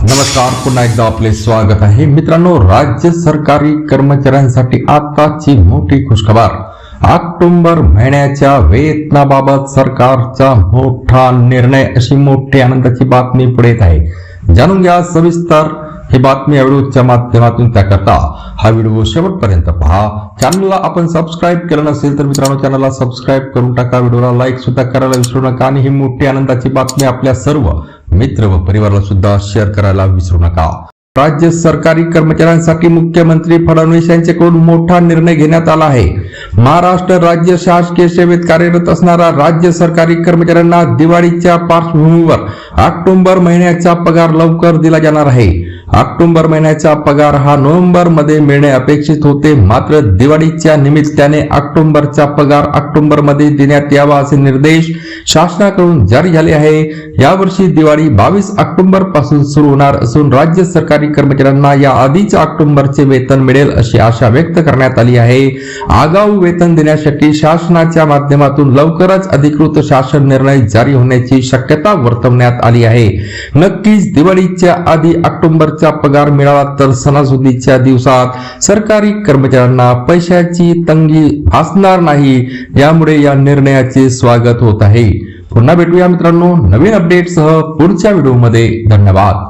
नमस्कार पुन्हा एकदा आपले स्वागत आहे. मित्रांनो राज्य सरकारी कर्मचाऱ्यांसाठी आताची मोठी खुशखबर. ऑक्टोबर महिन्याच्या वेतनाबाबत सरकारचा मोठा निर्णय अशी मोठी आनंदाची बातमी पुढे येत आहे. जाणून घ्या सविस्तर. ही बातमी या माध्यमातून त्याकरता हा व्हिडिओ शेवटपर्यंत पहा. चॅनलला आपण सबस्क्राईब केलं नसेल तर मित्रांनो चॅनलला सबस्क्राईब करून टाका. व्हिडिओला लाईक सुद्धा करायला विसरू नका आणि ही मोठी आनंदाची बातमी आपल्या सर्व मित्र व परिवाराला सुद्धा शेअर करायला विसरू नका. राज्य सरकारी कर्मचाऱ्यांसाठी मुख्यमंत्री फडणवीस यांच्याकडून मोठा निर्णय घेण्यात आला आहे. महाराष्ट्र राज्य शासकीय सेवेत कार्यरत असणाऱ्या राज्य सरकारी कर्मचाऱ्यांना दिवाळीच्या पार्श्वभूमीवर ऑक्टोबर महिन्याचा पगार लवकर दिला जाणार आहे. ऑक्टोबर महिन्याचा पगार हा नोव्हेंबरमध्ये मिळणे अपेक्षित होते. मात्र दिवाळीच्या निमित्ताने ऑक्टोबरचा पगार ऑक्टोबरमध्ये देण्यात यावा असे निर्देश शासनाकडून जारी झाले आहे. यावर्षी दिवाळी बावीस ऑक्टोबरपासून सुरू होणार असून राज्य सरकारी कर्मचाऱ्यांना या आधीच ऑक्टोबरचे वेतन मिळेल अशी आशा व्यक्त करण्यात आली आहे. आगाऊ वेतन देण्यासाठी शासनाच्या माध्यमातून लवकरच अधिकृत शासन निर्णय जारी होण्याची शक्यता वर्तवण्यात आली आहे. नक्कीच दिवाळीच्या आधी चा पगार मिळाला तर सणासुदीच्या दिवसात सरकारी कर्मचाऱ्यांना पैशाची तंगी भासणार नाही यामुळे या निर्णयाचे स्वागत होत आहे. पुन्हा भेटूया मित्रांनो नवीन अपडेटसह पुढच्या व्हिडिओमध्ये धन्यवाद.